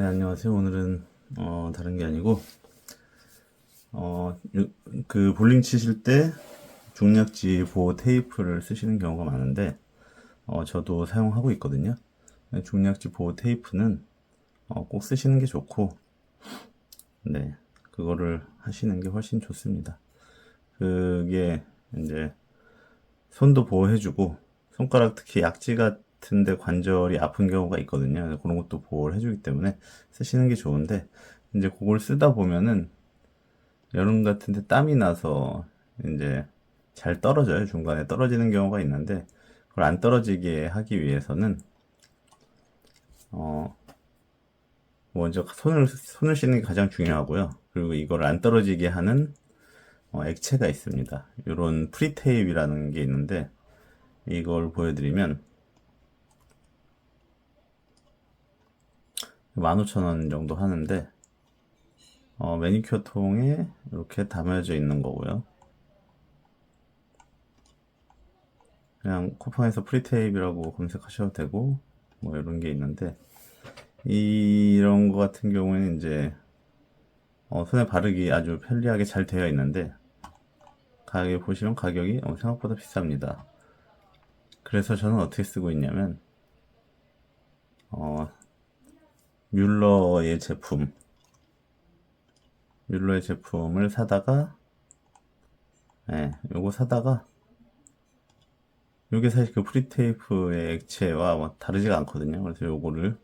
네, 안녕하세요. 오늘은 어, 다른 게 아니고 어, 요- 그 볼링 치실 때 중약지 보호 테이프를 쓰시는 경우가 많은데 어, 저도 사용하고 있거든요. 네, 중약지 보호 테이프는 어, 꼭 쓰시는 게 좋고 네, 그거를 하시는 게 훨씬 좋습니다. 그게 이제 손도 보호해주고 손가락 특히 약지 같은데 관절이 아픈 경우가 있거든요. 그런 것도 보호를 해주기 때문에 쓰시는 게 좋은데 이제 그걸 쓰다 보면은 여름 같은데 땀이 나서 이제 잘 떨어져요. 중간에 떨어지는 경우가 있는데 그걸 안 떨어지게 하기 위해서는 어 먼저 손을 손을 씻는 게 가장 중요하고요. 그리고 이걸 안 떨어지게 하는 어, 액체가 있습니다. 이런 프리테이프라는 게 있는데 이걸 보여드리면 15,000원 정도 하는데 어, 매니큐어 통에 이렇게 담아져 있는 거고요. 그냥 쿠팡에서 프리테이프라고 검색하셔도 되고 뭐 이런 게 있는데 이 런 거 같은 경우에는 이제 어, 손에 바르기 아주 편리하게 잘 되어 있는데 가격에 보시면 가격이 어, 생각보다 비쌉니다. 그래서 저는 어떻게 쓰고 있냐면 어, 뮬러의 제품 뮬러의 제품을 사다가 예, 요거 사다가 요게 사실 그 프리테이프의 액체와 뭐 다르지가 않거든요. 그래서 요거를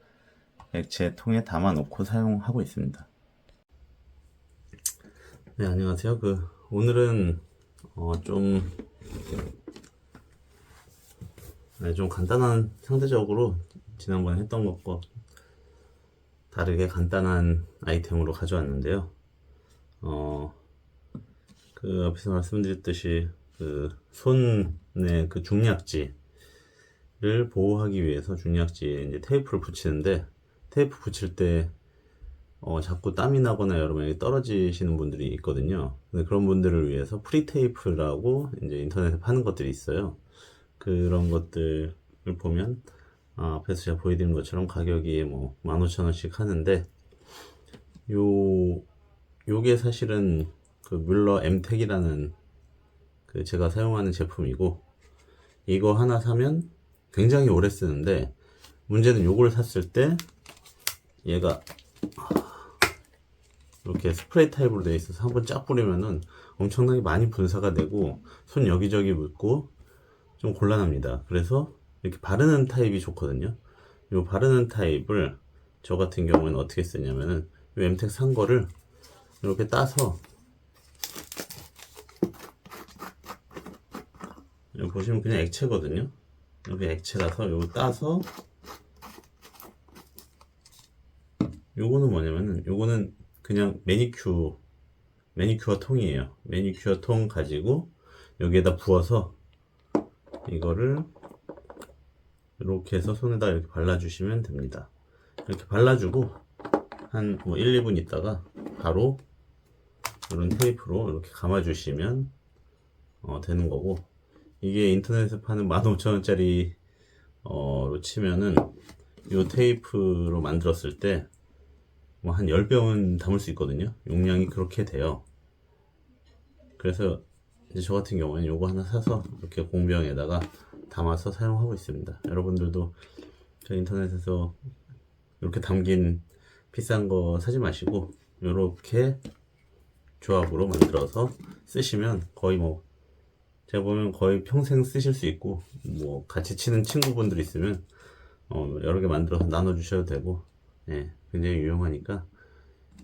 액체 통에 담아 놓고 사용하고 있습니다. 네, 안녕하세요. 그 오늘은 어, 좀, 네, 좀 간단한, 상대적으로 지난번에 했던 것과 다르게 간단한 아이템으로 가져왔는데요. 어, 그 앞에서 말씀드렸듯이 그 손의 그 중약지를 보호하기 위해서 중약지에 이제 테이프를 붙이는데 테이프 붙일 때 어, 자꾸 땀이 나거나 여름에 떨어지시는 분들이 있거든요. 근데 그런 분들을 위해서 프리테이프라고 이제 인터넷에 파는 것들이 있어요. 그런 것들을 보면 아, 앞에서 제가 보여드린 것처럼 가격이 뭐 15,000원씩 하는데 요 요게 사실은 그 뮬러 엠텍이라는 그 제가 사용하는 제품이고 이거 하나 사면 굉장히 오래 쓰는데 문제는 요걸 샀을 때 얘가 이렇게 스프레이 타입으로 되어 있어서 한번 쫙 뿌리면은 엄청나게 많이 분사가 되고 손 여기저기 묻고 좀 곤란합니다. 그래서 이렇게 바르는 타입이 좋거든요. 이 바르는 타입을 저 같은 경우는 어떻게 쓰냐면은 이 엠텍 산 거를 이렇게 따서 여기 보시면 그냥 액체거든요. 여기 액체라서 이거 따서 요거는 뭐냐면은 요거는 그냥 매니큐어 매니큐어 통이에요. 매니큐어 통 가지고 여기에다 부어서 이거를 이렇게 해서 손에다 이렇게 발라주시면 됩니다. 이렇게 발라주고 한 뭐 1, 2분 있다가 바로 이런 테이프로 이렇게 감아주시면 어, 되는 거고 이게 인터넷에 파는 15,000원짜리 어로 치면은 이 테이프로 만들었을 때 뭐 한 10병은 담을 수 있거든요. 용량이 그렇게 돼요. 그래서 이제 저 같은 경우는 요거 하나 사서 이렇게 공병에다가 담아서 사용하고 있습니다. 여러분들도 저 인터넷에서 이렇게 담긴 비싼 거 사지 마시고 이렇게 조합으로 만들어서 쓰시면 거의 뭐 제가 보면 거의 평생 쓰실 수 있고 뭐 같이 치는 친구분들 있으면 어 여러 개 만들어서 나눠 주셔도 되고 예 굉장히 유용하니까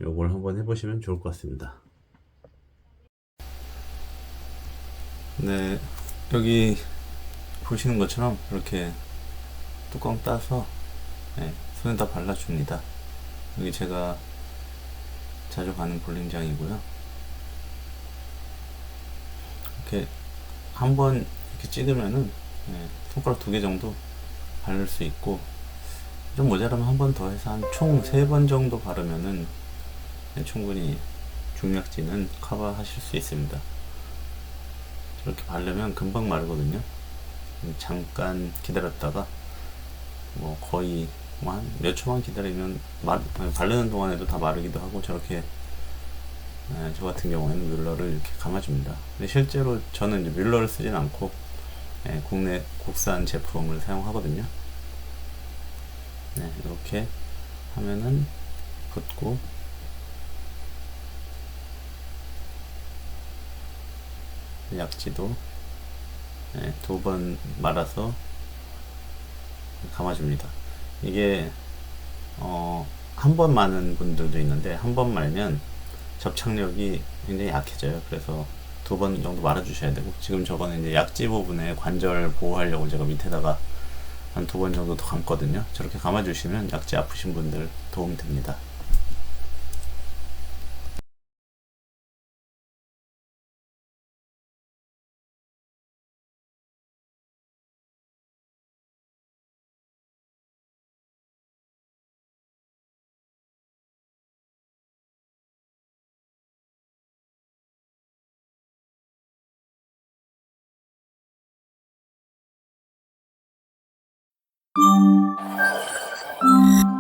요걸 한번 해보시면 좋을 것 같습니다. 네 여기 보시는 것처럼 이렇게 뚜껑 따서 예, 손에다 발라줍니다. 여기 제가 자주 가는 볼링장이고요. 이렇게 한 번 이렇게 찍으면은 예, 손가락 두 개 정도 바를 수 있고 좀 모자라면 한 번 더 해서 한 총 세 번 정도 바르면은 예, 충분히 중약지는 커버하실 수 있습니다. 이렇게 바르면 금방 마르거든요. 잠깐 기다렸다가 뭐 거의 뭐한몇 초만 기다리면 마, 바르는 동안에도 다 마르기도 하고 저렇게 예, 저 같은 경우에는 뮬러를 이렇게 감아줍니다. 근데 실제로 저는 이제 뮬러를 쓰진 않고 예, 국내 국산 제품을 사용하거든요. 네, 이렇게 하면은 붓고 약지도 네, 두번 말아서 감아줍니다. 이게 어, 한 번 마는 분들도 있는데 한 번 말면 접착력이 굉장히 약해져요. 그래서 두 번 정도 말아주셔야 되고 지금 저거는 이제 약지 부분에 관절 보호하려고 제가 밑에다가 한 두 번 정도 더 감거든요. 저렇게 감아주시면 약지 아프신 분들 도움 됩니다. うん。